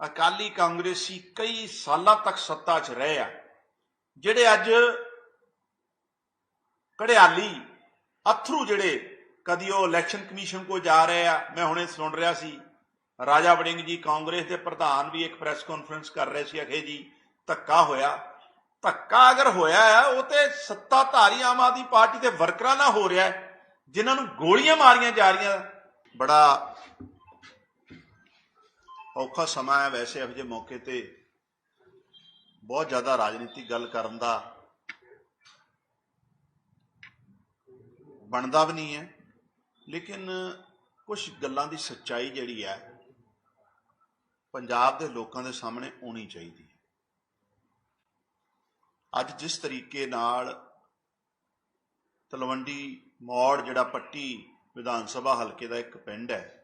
ਅਕਾਲੀ ਕਾਂਗਰਸੀ ਕਈ ਸਾਲਾਂ ਤੱਕ ਸੱਤਾ 'ਚ ਰਹੇ ਆ, ਜਿਹੜੇ ਅੱਜ ਕੜਿਆਲੀ ਅਥਰੂ ਜਿਹੜੇ ਕਦੀ ਉਹ ਇਲੈਕਸ਼ਨ ਕਮਿਸ਼ਨ ਕੋ ਜਾ ਰਹੇ ਆ, ਮੈਂ ਹੁਣੇ ਸੁਣ ਰਿਹਾ ਸੀ, ਰਾਜਾ ਵੜਿੰਗ ਜੀ ਕਾਂਗਰਸ ਦੇ ਪ੍ਰਧਾਨ ਵੀ ਇੱਕ ਪ੍ਰੈਸ ਕਾਨਫਰੰਸ ਕਰ ਰਹੇ ਸੀ, ਅਖੇ ਜੀ, ਧੱਕਾ ਹੋਇਆ। ਧੱਕਾ ਅਗਰ ਹੋਇਆ ਹੈ ਉਹ ਤੇ ਸੱਤਾਧਾਰੀ ਆਮ ਆਦਮੀ ਪਾਰਟੀ ਦੇ ਵਰਕਰਾਂ ਨਾਲ ਹੋ ਰਿਹਾ ਹੈ, ਜਿਨ੍ਹਾਂ ਨੂੰ ਗੋਲੀਆਂ ਮਾਰੀਆਂ ਜਾ ਰਹੀਆਂ, ਬੜਾ ਔਖਾ ਸਮਾਂ ਹੈ ਵੈਸੇ ਇਹੋ ਜਿਹੇ ਮੌਕੇ ਤੇ। ਬਹੁਤ ਜ਼ਿਆਦਾ ਰਾਜਨੀਤਿਕ ਗੱਲ ਕਰਨ ਦਾ ਬਣਦਾ ਵੀ ਨਹੀਂ ਹੈ। ਲੇਕਿਨ ਕੁਝ ਗੱਲਾਂ ਦੀ ਸੱਚਾਈ ਜਿਹੜੀ ਹੈ, ਪੰਜਾਬ ਦੇ ਲੋਕਾਂ ਦੇ ਸਾਹਮਣੇ ਆਉਣੀ ਚਾਹੀਦੀ ਹੈ। ਅੱਜ ਜਿਸ ਤਰੀਕੇ ਨਾਲ ਤਲਵੰਡੀ ਮੌੜ, ਜਿਹੜਾ ਪੱਟੀ ਵਿਧਾਨ ਸਭਾ ਹਲਕੇ ਦਾ ਇੱਕ ਪਿੰਡ ਹੈ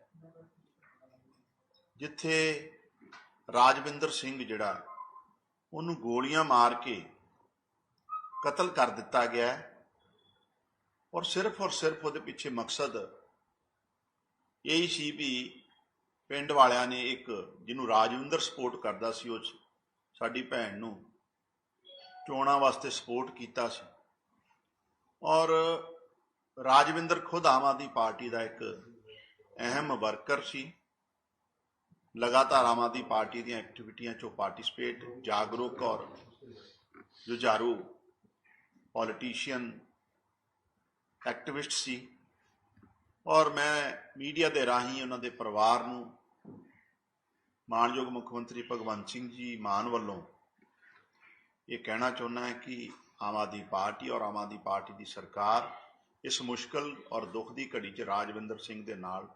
ਜਿੱਥੇ ਰਾਜਵਿੰਦਰ ਸਿੰਘ ਜਿਹੜਾ, ਉਹਨੂੰ ਗੋਲੀਆਂ ਮਾਰ ਕੇ ਕਤਲ ਕਰ ਦਿੱਤਾ ਗਿਆ ਔਰ ਸਿਰਫ ਔਰ ਸਿਰਫ ਉਹਦੇ ਪਿੱਛੇ ਮਕਸਦ ਇਹੀ ਸੀ ਵੀ ਪਿੰਡ ਵਾਲਿਆਂ ਨੇ ਇੱਕ, ਜਿਹਨੂੰ ਰਾਜਵਿੰਦਰ ਸਪੋਰਟ ਕਰਦਾ ਸੀ, ਉਹ ਸਾਡੀ ਭੈਣ ਨੂੰ ਚੋਣਾਂ ਵਾਸਤੇ ਸਪੋਰਟ ਕੀਤਾ ਸੀ। ਔਰ ਰਾਜਵਿੰਦਰ ਖੁਦ ਆਮ ਆਦਮੀ ਪਾਰਟੀ ਦਾ ਇੱਕ ਅਹਿਮ ਵਰਕਰ ਸੀ। ਲਗਾਤਾਰ ਆਮ ਆਦਮੀ ਪਾਰਟੀ ਦੀਆਂ ਐਕਟੀਵਿਟੀਆਂ 'ਚੋਂ ਪਾਰਟਿਸਿਪੇਟ, ਜਾਗਰੂਕ ਔਰ ਜੁਝਾਰੂ ਪੋਲੀਟੀਸ਼ੀਅਨ ਐਕਟਿਵਿਸਟ ਸੀ। ਔਰ ਮੈਂ ਮੀਡੀਆ ਦੇ ਰਾਹੀਂ ਉਹਨਾਂ ਦੇ ਪਰਿਵਾਰ ਨੂੰ ਮਾਨਯੋਗ ਮੁੱਖ ਮੰਤਰੀ ਭਗਵੰਤ ਸਿੰਘ ਜੀ ਮਾਨ ਵੱਲੋਂ ਇਹ ਕਹਿਣਾ ਚਾਹੁੰਦਾ ਹੈ ਕਿ ਆਮ ਆਦਮੀ ਪਾਰਟੀ ਔਰ ਆਮ ਆਦਮੀ ਪਾਰਟੀ ਦੀ ਸਰਕਾਰ ਇਸ ਮੁਸ਼ਕਲ ਔਰ ਦੁੱਖ ਦੀ ਘੜੀ 'ਚ ਰਾਜਵਿੰਦਰ ਸਿੰਘ ਦੇ ਨਾਲ,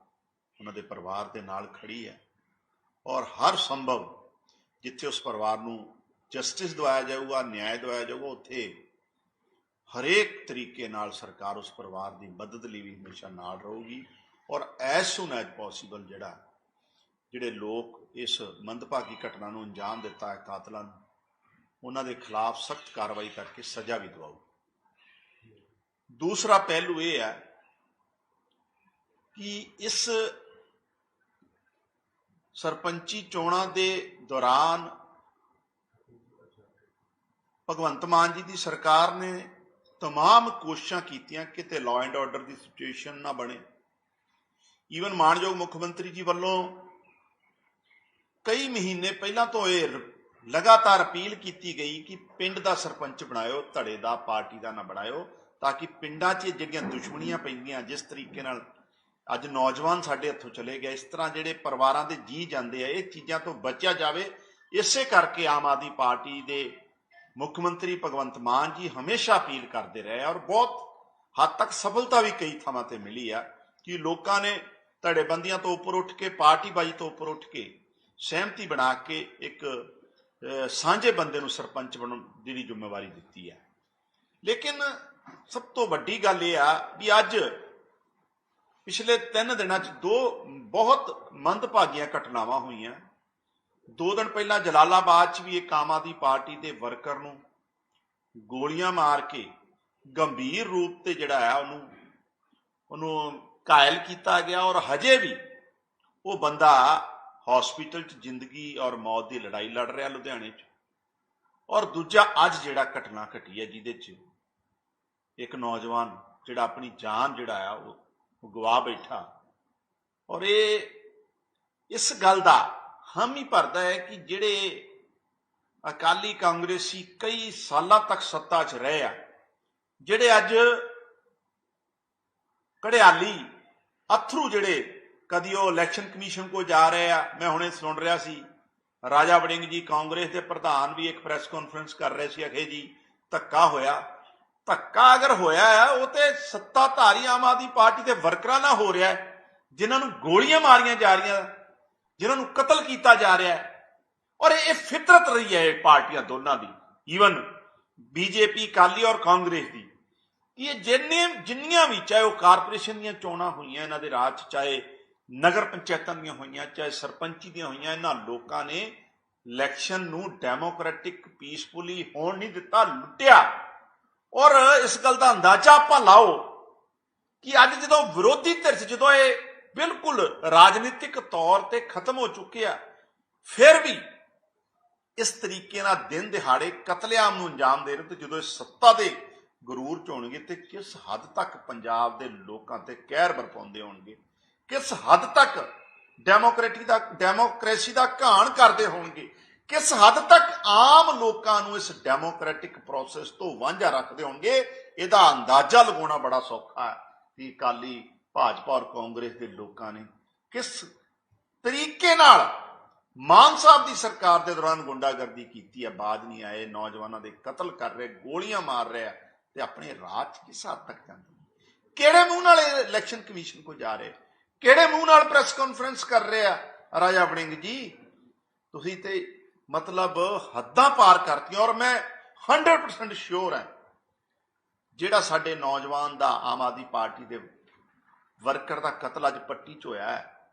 ਉਹਨਾਂ ਦੇ ਪਰਿਵਾਰ ਦੇ ਨਾਲ ਖੜੀ ਹੈ। ਔਰ ਹਰ ਸੰਭਵ ਜਿੱਥੇ ਉਸ ਪਰਿਵਾਰ ਨੂੰ ਜਸਟਿਸ ਦਵਾਇਆ ਜਾਊਗਾ, ਨਿਆਂ ਦਵਾਇਆ ਜਾਊਗਾ, ਉੱਥੇ ਹਰੇਕ ਤਰੀਕੇ ਨਾਲ ਸਰਕਾਰ ਉਸ ਪਰਿਵਾਰ ਦੀ ਮਦਦ ਲਈ ਵੀ ਹਮੇਸ਼ਾ ਨਾਲ ਰਹੂਗੀ। ਔਰ ਐਸ ਸੂਨ ਐਜ ਪੋਸੀਬਲ ਜਿਹੜਾ, ਜਿਹੜੇ ਲੋਕ ਇਸ ਮੰਦਭਾਗੀ ਘਟਨਾ ਨੂੰ ਅੰਜਾਮ ਦਿੱਤਾ ਹੈ ਕਾਤਲਾਂ ਨੂੰ, ਉਹਨਾਂ ਦੇ ਖਿਲਾਫ ਸਖਤ ਕਾਰਵਾਈ ਕਰਕੇ ਸਜ਼ਾ ਵੀ ਦਿਵਾਓ ਦੂਸਰਾ ਪਹਿਲੂ ਇਹ ਹੈ ਕਿ ਇਸ ਸਰਪੰਚੀ ਚੋਣਾਂ ਦੇ ਦੌਰਾਨ ਭਗਵੰਤ ਮਾਨ ਜੀ ਦੀ ਸਰਕਾਰ ਨੇ तमाम ਕੋਸ਼ਿਸ਼ਾਂ ਕੀਤੀਆਂ ਕਿਤੇ ਲਾਅ ਐਂਡ ਆਰਡਰ ਦੀ ਸਿਚੁਏਸ਼ਨ ਨਾ ਬਣੇ ਈਵਨ ਮਾਨਯੋਗ ਮੁੱਖ ਮੰਤਰੀ ਜੀ ਵੱਲੋਂ ਕਈ ਮਹੀਨੇ ਪਹਿਲਾਂ ਤੋਂ ਇਹ ਰ- ਲਗਾਤਾਰ ਅਪੀਲ ਕੀਤੀ ਗਈ ਕਿ ਪਿੰਡ ਦਾ ਸਰਪੰਚ ਬਣਾਇਓ ਧੜੇ ਦਾ ਪਾਰਟੀ ਦਾ ਨਾ ਬਣਾਇਓ ਤਾਂ ਕਿ ਪਿੰਡਾਂ 'ਚ ਜਿਹੜੀਆਂ ਦੁਸ਼ਮਣੀਆਂ ਪੈਂਦੀਆਂ ਜਿਸ ਤਰੀਕੇ ਨਾਲ ਅੱਜ ਨੌਜਵਾਨ ਸਾਡੇ ਹੱਥੋਂ ਚਲੇ ਗਏ ਇਸ ਤਰ੍ਹਾਂ ਜਿਹੜੇ ਪਰਿਵਾਰਾਂ ਦੇ ਜੀ ਜਾਂਦੇ ਆ, ਇਹ ਚੀਜ਼ਾਂ ਤੋਂ ਬਚਿਆ ਜਾਵੇ। ਇਸੇ ਕਰਕੇ ਆਮ ਆਦਮੀ ਪਾਰਟੀ ਦੇ ਮੁੱਖ ਮੰਤਰੀ ਭਗਵੰਤ ਮਾਨ ਜੀ ਹਮੇਸ਼ਾ ਅਪੀਲ ਕਰਦੇ ਰਹੇ ਔਰ ਬਹੁਤ ਹੱਦ ਤੱਕ ਸਫਲਤਾ ਵੀ ਕਈ ਥਾਵਾਂ ਤੇ ਮਿਲੀ ਆ ਕਿ ਲੋਕਾਂ ਨੇ ਧੜੇਬੰਦੀਆਂ ਤੋਂ ਉੱਪਰ ਉੱਠ ਕੇ, ਪਾਰਟੀਬਾਜ਼ੀ ਤੋਂ ਉੱਪਰ ਉੱਠ ਕੇ ਸਹਿਮਤੀ ਬਣਾ ਕੇ ਇੱਕ ਸਾਂਝੇ ਬੰਦੇ ਨੂੰ ਸਰਪੰਚ ਬਣਨ ਦੀ ਜ਼ਿੰਮੇਵਾਰੀ ਦਿੱਤੀ ਹੈ ਲੇਕਿਨ ਸਭ ਤੋਂ ਵੱਡੀ ਗੱਲ ਇਹ ਆ ਵੀ ਅੱਜ ਪਿਛਲੇ 3 ਦਿਨਾਂ 'ਚ ਦੋ ਬਹੁਤ ਮੰਦਭਾਗੀਆਂ ਘਟਨਾਵਾਂ ਹੋਈਆਂ। ਦੋ ਦਿਨ ਪਹਿਲਾਂ ਜਲਾਲਾਬਾਦ 'ਚ ਵੀ ਇੱਕ ਆਮ ਆਦਮੀ ਪਾਰਟੀ ਦੇ ਵਰਕਰ ਨੂੰ ਗੋਲੀਆਂ ਮਾਰ ਕੇ ਗੰਭੀਰ ਰੂਪ ਤੇ ਜਿਹੜਾ ਆ ਉਹਨੂੰ ਉਹਨੂੰ ਘਾਇਲ ਕੀਤਾ ਗਿਆ ਔਰ ਹਜੇ ਵੀ ਉਹ ਬੰਦਾ ਹਸਪੀਟਲ 'ਚ ਜ਼ਿੰਦਗੀ ਔਰ ਮੌਤ ਦੀ ਲੜਾਈ ਲੜ ਰਿਹਾ ਲੁਧਿਆਣੇ 'ਚ। ਔਰ ਦੂਜਾ ਅੱਜ ਜਿਹੜਾ ਘਟਨਾ ਘਟੀ ਹੈ ਜਿਹਦੇ 'ਚ ਇੱਕ ਨੌਜਵਾਨ ਜਿਹੜਾ ਆਪਣੀ ਜਾਨ ਜਿਹੜਾ ਆ ਉਹ ਗਵਾ ਬੈਠਾ। ਔਰ ਇਹ, ਇਸ ਗੱਲ ਦਾ ਹਮ ਹੀ ਭਰਦਾ ਹੈ ਕਿ ਜਿਹੜੇ ਅਕਾਲੀ ਕਾਂਗਰਸੀ ਕਈ ਸਾਲਾਂ ਤੱਕ ਸੱਤਾ 'ਚ ਰਹੇ ਆ, ਜਿਹੜੇ ਅੱਜ ਕੜਿਆਲੀ ਅਥਰੂ ਜਿਹੜੇ ਕਦੀ ਉਹ ਇਲੈਕਸ਼ਨ ਕਮਿਸ਼ਨ ਕੋ ਜਾ ਰਹੇ ਆ, ਮੈਂ ਹੁਣੇ ਸੁਣ ਰਿਹਾ ਸੀ, ਰਾਜਾ ਵੜਿੰਗ ਜੀ ਕਾਂਗਰਸ ਦੇ ਪ੍ਰਧਾਨ ਵੀ ਇੱਕ ਪ੍ਰੈਸ ਕਾਨਫਰੰਸ ਕਰ ਰਹੇ ਸੀ, ਅਖੇ ਜੀ, ਧੱਕਾ ਹੋਇਆ। ਧੱਕਾ ਅਗਰ ਹੋਇਆ ਹੈ ਉਹ ਤੇ ਸੱਤਾਧਾਰੀ ਆਮ ਆਦਮੀ ਪਾਰਟੀ ਦੇ ਵਰਕਰਾਂ ਨਾਲ ਹੋ ਰਿਹਾ ਹੈ, ਜਿਨ੍ਹਾਂ ਨੂੰ ਗੋਲੀਆਂ ਮਾਰੀਆਂ ਜਾ ਰਹੀਆਂ, ਜਿਨ੍ਹਾਂ ਨੂੰ ਕਤਲ ਕੀਤਾ ਜਾ ਰਿਹਾ ਹੈ। ਔਰ ਇਹ ਫਿਤਰਤ ਰਹੀ ਹੈ ਇਹ ਪਾਰਟੀਆਂ ਦੋਨਾਂ ਦੀ ਈਵਨ ਬੀਜੇਪੀ ਕਾਲੀ ਔਰ ਕਾਂਗਰਸ ਦੀ ਇਹ ਜਿੰਨੇ ਜਿੰਨੀਆਂ ਵੀ, ਚਾਹੇ ਉਹ ਕਾਰਪੋਰੇਸ਼ਨ ਦੀਆਂ ਚੋਣਾਂ ਹੋਈਆਂ ਇਹਨਾਂ ਦੇ ਰਾਜ ਚਾਹੇ ਨਗਰ ਪੰਚਾਇਤਾਂ ਦੀਆਂ ਹੋਈਆਂ, ਚਾਹੇ ਸਰਪੰਚੀ ਦੀਆਂ ਹੋਈਆਂ, ਇਹਨਾਂ ਲੋਕਾਂ ਨੇ ਇਲੈਕਸ਼ਨ ਨੂੰ ਡੈਮੋਕ੍ਰੈਟਿਕ, ਪੀਸਫੁਲੀ ਹੋਣ ਨਹੀਂ ਦਿੱਤਾ, ਲੁੱਟਿਆ। ਔਰ ਇਸ ਗੱਲ ਦਾ ਅੰਦਾਜ਼ਾ ਆਪਾਂ ਲਾਓ ਕਿ ਅੱਜ ਜਦੋਂ ਵਿਰੋਧੀ ਧਿਰ ਜਦੋਂ ਇਹ ਬਿਲਕੁਲ ਰਾਜਨੀਤਿਕ ਤੌਰ ਤੇ ਖਤਮ ਹੋ ਚੁੱਕਿਆ ਫਿਰ ਵੀ ਇਸ ਤਰੀਕੇ ਨਾਲ ਦਿਨ ਦਿਹਾੜੇ ਕਤਲੇਆਮ ਨੂੰ ਅੰਜਾਮ ਦੇ ਰਹੇ ਤੇ ਜਦੋਂ ਇਹ ਸੱਤਾ ਦੇ ਗਰੂਰ ਚ ਹੋਣਗੇ ਤੇ ਕਿਸ ਹੱਦ ਤੱਕ ਪੰਜਾਬ ਦੇ ਲੋਕਾਂ ਤੇ ਕਹਿਰ ਬਰਪਾਉਂਦੇ ਹੋਣਗੇ? ਕਿਸ ਹੱਦ ਤੱਕ ਡੈਮੋਕ੍ਰੇਟੀ ਦਾ, ਡੈਮੋਕ੍ਰੇਸੀ ਦਾ ਘਾਣ ਕਰਦੇ ਹੋਣਗੇ? ਕਿਸ ਹੱਦ ਤੱਕ ਆਮ ਲੋਕਾਂ ਨੂੰ ਇਸ ਡੈਮੋਕ੍ਰੈਟਿਕ ਪ੍ਰੋਸੈਸ ਤੋਂ ਵਾਂਝਾ ਰੱਖਦੇ ਹੋਣਗੇ, ਇਹਦਾ ਅੰਦਾਜ਼ਾ ਲਗਾਉਣਾ ਬੜਾ ਸੌਖਾ ਹੈ ਕਿ ਅਕਾਲੀ ਭਾਜਪਾ ਔਰ ਕਾਂਗਰਸ ਦੇ ਲੋਕਾਂ ਨੇ ਕਿਸ ਤਰੀਕੇ ਨਾਲ ਮਾਨ ਸਾਹਿਬ ਦੀ ਸਰਕਾਰ ਦੇ ਦੌਰਾਨ ਗੁੰਡਾਗਰਦੀ ਕੀਤੀ ਹੈ, ਬਾਜ ਨਹੀਂ ਆਏ, ਨੌਜਵਾਨਾਂ ਦੇ ਕਤਲ ਕਰ ਰਹੇ, ਗੋਲੀਆਂ ਮਾਰ ਰਿਹਾ ਤੇ ਆਪਣੇ ਰਾਜ ਕਿਸ ਹੱਦ ਤੱਕ ਜਾਂਦੇ ਕਿਹੜੇ ਮੂੰਹ ਨਾਲ ਇਹ ਇਲੈਕਸ਼ਨ ਕਮਿਸ਼ਨ ਕੋ ਜਾ ਰਹੇ ਕਿਹੜੇ ਮੂੰਹ ਨਾਲ ਪ੍ਰੈਸ ਕਾਨਫਰੰਸ ਕਰ ਰਹੇ ਆ? ਰਾਜਾ ਵੜਿੰਗ ਜੀ, ਤੁਸੀਂ ਤੇ ਮਤਲਬ ਹੱਦਾਂ ਪਾਰ ਕਰਤੀਆਂ ਔਰ ਮੈਂ 100% ਸ਼ੋਰ ਹਾਂ ਜਿਹੜਾ ਸਾਡੇ ਨੌਜਵਾਨ ਦਾ ਆਮ ਆਦਮੀ ਪਾਰਟੀ ਦੇ ਵਰਕਰ ਦਾ ਕਤਲ ਅੱਜ ਪੱਟੀ 'ਚ ਹੋਇਆ ਹੈ,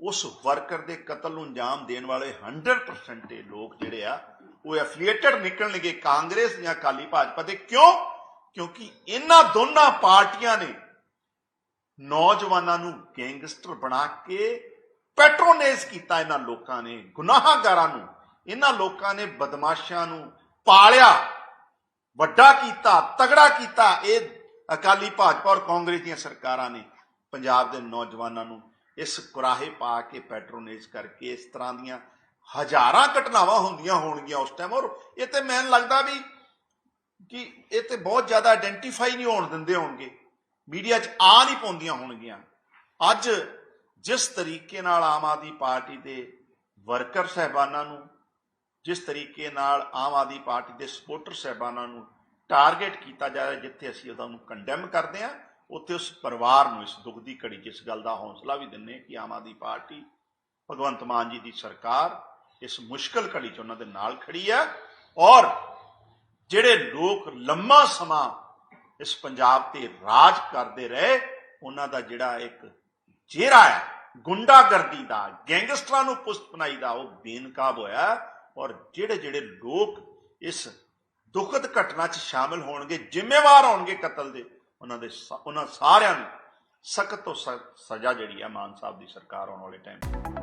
ਉਸ ਵਰਕਰ ਦੇ ਕਤਲ ਨੂੰ ਅੰਜਾਮ ਦੇਣ ਵਾਲੇ 100% ਇਹ ਲੋਕ ਜਿਹੜੇ ਆ, ਉਹ ਐਫੀਲੀਏਟਡ ਨਿਕਲਣਗੇ ਕਾਂਗਰਸ ਜਾਂ ਅਕਾਲੀ ਭਾਜਪਾ ਦੇ। ਕਿਉਂ? ਕਿਉਂਕਿ ਇਹਨਾਂ ਦੋਨਾਂ ਪਾਰਟੀਆਂ ਨੇ ਨੌਜਵਾਨਾਂ ਨੂੰ ਗੈਂਗਸਟਰ ਬਣਾ ਕੇ ਪੈਟਰੋਨੇਜ ਕੀਤਾ ਇਹਨਾਂ ਲੋਕਾਂ ਨੇ, ਗੁਨਾਹਗਾਰਾਂ ਨੂੰ। ਇਹਨਾਂ ਲੋਕਾਂ ਨੇ ਬਦਮਾਸ਼ਾਂ ਨੂੰ ਪਾਲਿਆ, ਵੱਡਾ ਕੀਤਾ, ਤਗੜਾ ਕੀਤਾ। ਇਹ ਅਕਾਲੀ ਭਾਜਪਾ ਔਰ ਕਾਂਗਰਸ ਦੀਆਂ ਸਰਕਾਰਾਂ ਨੇ ਪੰਜਾਬ ਦੇ ਨੌਜਵਾਨਾਂ ਨੂੰ ਇਸ ਕੁਰਾਹੇ ਪਾ ਕੇ ਪੈਟਰੋਨੇਜ ਕਰਕੇ, ਇਸ ਤਰ੍ਹਾਂ ਦੀਆਂ ਹਜ਼ਾਰਾਂ ਘਟਨਾਵਾਂ ਹੁੰਦੀਆਂ ਹੋਣਗੀਆਂ ਉਸ ਟਾਈਮ ਔਰ ਇਹ ਤੇ ਮੈਨੂੰ ਲੱਗਦਾ ਵੀ ਕਿ ਇਹ ਤੇ ਬਹੁਤ ਜ਼ਿਆਦਾ ਆਇਡੈਂਟੀਫਾਈ ਨਹੀਂ ਹੋਣ ਦਿੰਦੇ ਹੋਣਗੇ। ਮੀਡੀਆ 'ਚ ਆ ਨਹੀਂ ਪਾਉਂਦੀਆਂ ਹੋਣਗੀਆਂ। ਅੱਜ ਜਿਸ ਤਰੀਕੇ ਨਾਲ ਆਮ ਆਦਮੀ ਪਾਰਟੀ ਦੇ ਵਰਕਰ ਸਹਿਬਾਨਾਂ ਨੂੰ ਜਿਸ ਤਰੀਕੇ ਨਾਲ ਆਮ ਆਦਮੀ ਪਾਰਟੀ ਦੇ ਸਪੋਰਟਰ ਸਹਿਬਾਨਾਂ ਨੂੰ ਟਾਰਗੇਟ ਕੀਤਾ ਜਾ ਰਿਹਾ, ਜਿੱਥੇ ਅਸੀਂ ਉਹਨਾਂ ਨੂੰ ਕੰਡੈਮ ਕਰਦੇ ਹਾਂ, ਉੱਥੇ ਉਸ ਪਰਿਵਾਰ ਨੂੰ ਇਸ ਦੁੱਖ ਦੀ ਘੜੀ 'ਚ ਇਸ ਗੱਲ ਦਾ ਹੌਸਲਾ ਵੀ ਦਿੰਨੇ ਕਿ ਆਮ ਆਦਮੀ ਪਾਰਟੀ, ਭਗਵੰਤ ਮਾਨ ਜੀ ਦੀ ਸਰਕਾਰ ਇਸ ਮੁਸ਼ਕਲ ਘੜੀ 'ਚ ਉਹਨਾਂ ਦੇ ਨਾਲ ਖੜੀ ਹੈ ਔਰ ਜਿਹੜੇ ਲੋਕ ਲੰਮਾ ਸਮਾਂ ਇਸ ਪੰਜਾਬ ਤੇ ਰਾਜ ਕਰਦੇ ਰਹੇ, ਉਹਨਾਂ ਦਾ ਜਿਹੜਾ ਇੱਕ ਚਿਹਰਾ ਹੈ, ਗੁੰਡਾਗਰਦੀ ਦਾ, ਗੈਂਗਸਟਰਾਂ ਨੂੰ ਪੁਸ਼ਤ ਬਣਾਈ ਦਾ, ਉਹ ਬੇਨਕਾਬ ਹੋਇਆ। ਔਰ ਜਿਹੜੇ ਜਿਹੜੇ ਲੋਕ ਇਸ ਦੁਖਦ ਘਟਨਾ 'ਚ ਸ਼ਾਮਿਲ ਹੋਣਗੇ, ਜ਼ਿੰਮੇਵਾਰ ਹੋਣਗੇ ਕਤਲ ਦੇ, ਉਹਨਾਂ ਦੇ ਉਹਨਾਂ ਸਾਰਿਆਂ ਨੂੰ ਸਖਤ ਤੋਂ ਸਖਤ ਸਜ਼ਾ ਜਿਹੜੀ ਹੈ ਮਾਨ ਸਾਹਿਬ ਦੀ ਸਰਕਾਰ ਆਉਣ ਵਾਲੇ ਟਾਈਮ